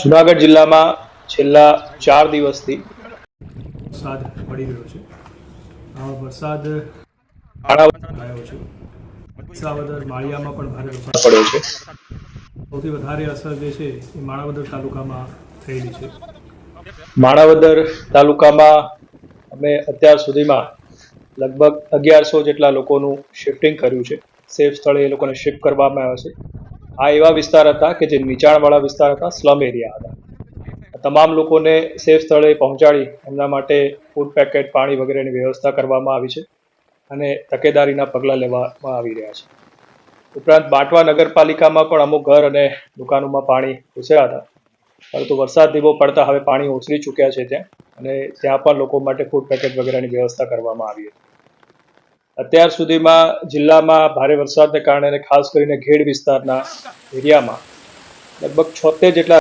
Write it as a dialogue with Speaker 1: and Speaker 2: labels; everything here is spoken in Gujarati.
Speaker 1: જુનાગઢ જિલ્લામાં છેલ્લા ચાર દિવસથી
Speaker 2: વરસાદ પડી રહ્યો છે. વરસાદ આવ્યો છે. વિસાવદર માળિયામાં પણ ભારે વરસાદ
Speaker 1: પડ્યો છે.
Speaker 2: સૌથી વધારે અસર જે છે એ માણાવદર તાલુકામાં થયેલી છે.
Speaker 1: માણાવદર તાલુકામાં અમે અત્યાર સુધીમાં લગભગ અગિયારસો જેટલા લોકોનું શિફ્ટિંગ કર્યું છે. સેફ સ્થળે એ લોકોને શિફ્ટ કરવામાં આવ્યા છે. આ એવા વિસ્તાર હતા કે જે નીચાણવાળા વિસ્તાર હતા, સ્લમ એરિયા હતા. તમામ લોકોને સેફ સ્થળે પહોંચાડી એમના માટે ફૂડ પેકેટ પાણી વગેરેની વ્યવસ્થા કરવામાં આવી છે અને તકેદારીના પગલાં લેવામાં આવી રહ્યા છે. ઉપરાંત બાટવા નગરપાલિકામાં પણ અમુક ઘર અને દુકાનોમાં પાણી ઘૂસ્યા હતા. પરંતુ વરસાદ ધીમો પડતા હવે પાણી ઓસરી ચૂક્યા છે ત્યાં અને ત્યાં પણ લોકો માટે ફૂડ પેકેટ વગેરેની વ્યવસ્થા કરવામાં આવી હતી. અત્યાર સુધીમાં જિલ્લામાં ભારે વરસાદને કારણે ખાસ કરીને ઘેડ વિસ્તારના એરિયામાં લગભગ છોતેર જેટલા